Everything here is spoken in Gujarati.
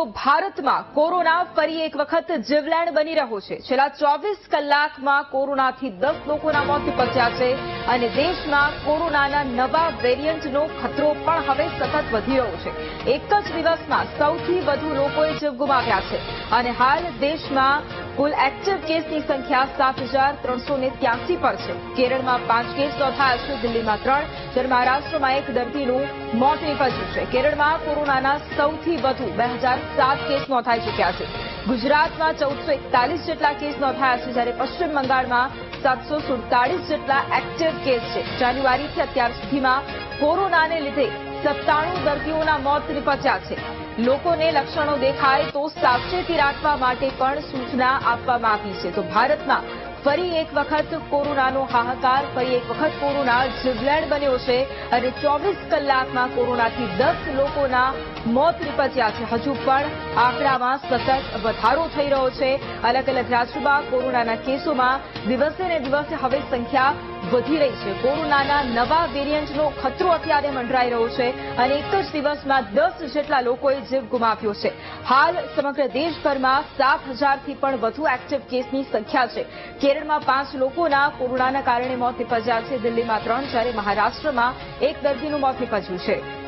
તો ભારતમાં કોરોના ફરી એક વખત જીવલેણ બની રહ્યો છે. છેલ્લા ચોવીસ કલાકમાં કોરોનાથી દસ લોકોના મોત નિપજ્યા છે અને દેશમાં કોરોનાના નવા વેરિયન્ટનો ખતરો પણ હવે સતત વધી રહ્યો છે. એક જ દિવસમાં સૌથી વધુ લોકોએ જીવ ગુમાવ્યા છે. અને હાલ દેશમાં કુલ એક્ટિવ કેસની સંખ્યા સાત હજાર ત્રણસો ને ત્યાસી પર છે. કેરળમાં પાંચ કેસ નોંધાયા છે, દિલ્હીમાં ત્રણ જ્યારે મહારાષ્ટ્રમાં એક દર્દીનું મોત નીપજ્યું છે. કેરળમાં કોરોનાના સૌથી વધુ બે હજાર સાત કેસ નોંધાઈ ચૂક્યા છે. ગુજરાતમાં ચૌદસો એકતાલીસ જેટલા કેસ નોંધાયા છે, જ્યારે પશ્ચિમ બંગાળમાં સાતસો સુડતાલીસ જેટલા એક્ટિવ કેસ છે. જાન્યુઆરીથી અત્યાર સુધીમાં કોરોનાને લીધે સત્તાણું દર્દીઓના મોત નિપજ્યા છે. લોકોને લક્ષણો દેખાય તો સાવચેતી રાખવા માટે પણ સૂચના આપવામાં આવી છે. તો ભારતમાં ફરી એક વખત કોરોનાનો હાહાકાર, ફરી એક વખત કોરોના જીવલેણ બન્યો છે અને ચોવીસ કલાકમાં કોરોનાથી દસ લોકોના મોત નિપજ્યા છે. હજુ પણ આંકડામાં સતત વધારો થઈ રહ્યો છે. અલગ અલગ રાજ્યોમાં કોરોનાના કેસોમાં દિવસે ને દિવસે હવે સંખ્યા વધી રહી છે. કોરોનાના નવા વેરિયન્ટનો ખતરો અત્યારે મંડરાઈ રહ્યો છે અને એક જ દિવસમાં દસ જેટલા લોકોએ જીવ ગુમાવ્યો છે. હાલ સમગ્ર દેશભરમાં સાત હજારથી પણ વધુ એક્ટિવ કેસની સંખ્યા છે. કેરળમાં પાંચ લોકોના કોરોનાના કારણે મોત નિપજ્યા છે. દિલ્હીમાં ત્રણ, જ્યારે મહારાષ્ટ્રમાં એક દર્દીનું મોત નિપજ્યું છે.